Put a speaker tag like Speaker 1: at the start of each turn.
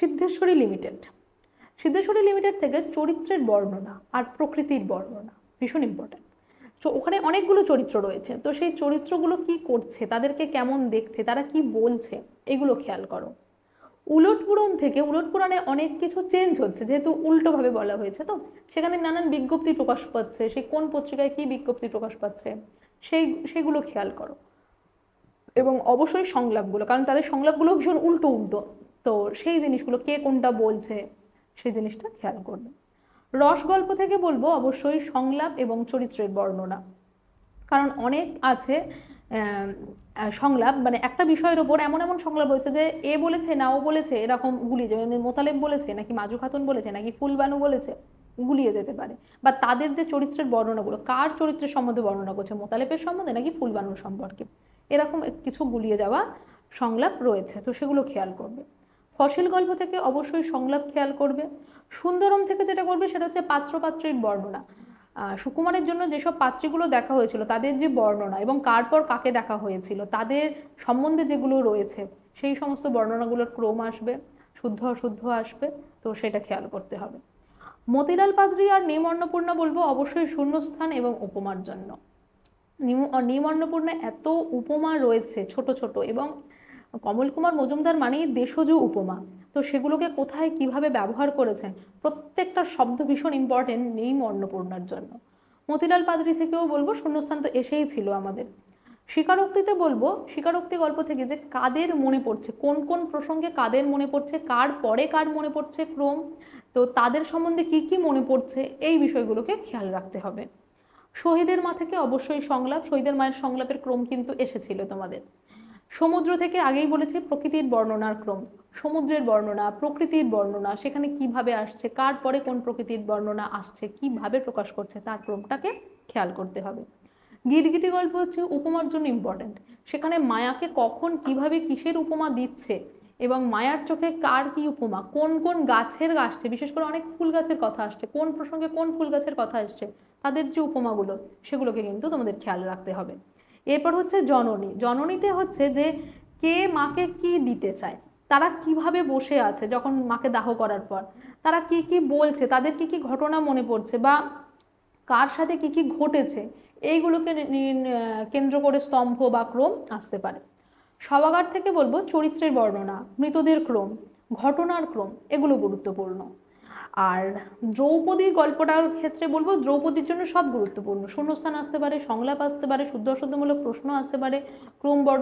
Speaker 1: Siddheshwari limited. Siddheshwari limited থেকে চরিত্রের বর্ণনা আর প্রকৃতির বর্ণনা ভীষণ ইম্পর্ট্যান্ট তো ওখানে অনেকগুলো চরিত্র রয়েছে। তো সেই চরিত্রগুলো কি করছে, তাদেরকে কেমন দেখতে, তারা কি বলছে, এগুলো খেয়াল করো। উলট পুরাণ থেকে উলট পুরাণে অনেক কিছু চেঞ্জ হচ্ছে, যেহেতু উল্টোভাবে বলা হয়েছে তো, সেখানে নানান বিজ্ঞপ্তি প্রকাশ পাচ্ছে, সে কোন পত্রিকায় কি বিজ্ঞপ্তি প্রকাশ পাচ্ছে, সেই, সেগুলো খেয়াল করো। এবং অবশ্যই সংলাপগুলো, কারণ তাদের সংলাপগুলো ভীষণ উল্টো উল্টো তো সেই জিনিসগুলো কে কোনটা বলছে, সেই জিনিসটা খেয়াল করবে। রস গল্প থেকে বলব অবশ্যই সংলাপ এবং চরিত্রের বর্ণনা। কারণ অনেক আছে সংলাপ মানে একটা বিষয়ের ওপর এমন এমন সংলাপ হয়েছে যে এ বলেছে না ও বলেছে, এরকম গুলিয়ে যাবে মোতালেব বলেছে, নাকি মাজু খাতুন বলেছে, নাকি ফুলবানু বলেছে, গুলিয়ে যেতে পারে। বা তাদের যে চরিত্রের বর্ণনাগুলো, কার চরিত্রের সম্বন্ধে বর্ণনা করছে, মোতালেবের সম্বন্ধে নাকি ফুলবানুর সম্পর্কে, এরকম কিছু গুলিয়ে যাওয়া সংলাপ রয়েছে, তো সেগুলো খেয়াল করবে। ফসিল গল্প থেকে অবশ্যই সংলাপ খেয়াল করবে। সুন্দরম থেকে যেটা করবে সেটা হচ্ছে পাত্রপাত্রীর বর্ণনা। সুকুমারের জন্য যেসব পাত্রীগুলো দেখা হয়েছিল তাদের যে বর্ণনা এবং কার পর কাকে দেখা হয়েছিল, তাদের সম্বন্ধে যেগুলো রয়েছে, সেই সমস্ত বর্ণনাগুলোর ক্রম আসবে, শুদ্ধ অশুদ্ধ আসবে, তো সেটা খেয়াল করতে হবে। মতিলাল পাদ্রি আর নিম অন্নপূর্ণা বলব অবশ্যই শূন্যস্থান এবং উপমার জন্য। নিম- নিম অন্নপূর্ণা এত উপমা রয়েছে ছোট ছোট এবং কমল কুমার মজুমদার মানেই দেশজ উপমা। তো সেগুলোকে কোথায় কীভাবে ব্যবহার করেছেন? প্রত্যেকটা শব্দ ভীষণ ইম্পর্টেন্ট নিম অন্নপূর্ণার জন্য। মতিলাল পাদ্রি থেকেও বলব, শূন্যস্থান তো এসেই ছিল আমাদের। স্বীকারোক্তিতে বলব, স্বীকারোক্তি গল্প থেকে যে কাদের মনে পড়ছে, কোন কোন প্রসঙ্গে কাদের মনে পড়ছে, কার পরে কার মনে পড়ছে ক্রম, তো তাদের সম্বন্ধে কি কি মনে পড়ছে, এই বিষয়গুলোকে খেয়াল রাখতে হবে। শহীদের মা থেকে অবশ্যই সংলাপ, শহীদের মায়ের সংলাপের ক্রম কিন্তু এসেছিল তোমাদের। সমুদ্র থেকে আগেই বলেছি প্রকৃতির বর্ণনার ক্রম। সমুদ্রের বর্ণনা, প্রকৃতির বর্ণনা, সেখানে কীভাবে আসছে, কার পরে কোন প্রকৃতির বর্ণনা আসছে, কীভাবে প্রকাশ করছে, তার ক্রমটাকে খেয়াল করতে হবে। গিরগিটি গল্প হচ্ছে উপমার জন্য ইম্পর্ট্যান্ট সেখানে মায়াকে কখন, কীভাবে, কিসের উপমা দিচ্ছে এবং মায়ার চোখে কার কি উপমা, কোন কোন গাছের আসছে, বিশেষ করে অনেক ফুল গাছের কথা আসছে, কোন প্রসঙ্গে কোন ফুল গাছের কথা আসছে, তাদের যে উপমাগুলো, সেগুলোকে কিন্তু তোমাদের খেয়াল রাখতে হবে। এরপর হচ্ছে জননী। জননীতে হচ্ছে যে কে মাকে কি দিতে চায়? তারা কীভাবে বসে আছে যখন মাকে দাহ করার পর? তারা কি কি বলছে? তাদের কি কি ঘটনা মনে পড়ছে? বা কার সাথে কি কি ঘটেছে? এইগুলোকে কেন্দ্র করে স্তম্ভ বা ক্রম আসতে পারে। সভাগার থেকে বলব চরিত্রের বর্ণনা, মৃতদের ক্রম, ঘটনার ক্রম, এগুলো গুরুত্বপূর্ণ। আর দ্রৌপদীর গল্পটার ক্ষেত্রে বলব, দ্রৌপদীর জন্য সব গুরুত্বপূর্ণ। শূন্যস্থান আসতে পারে, সংলাপ আসতে পারে, শুদ্ধ অশুদ্ধমূলক প্রশ্ন আসতে পারে ক্রম বর্ণনা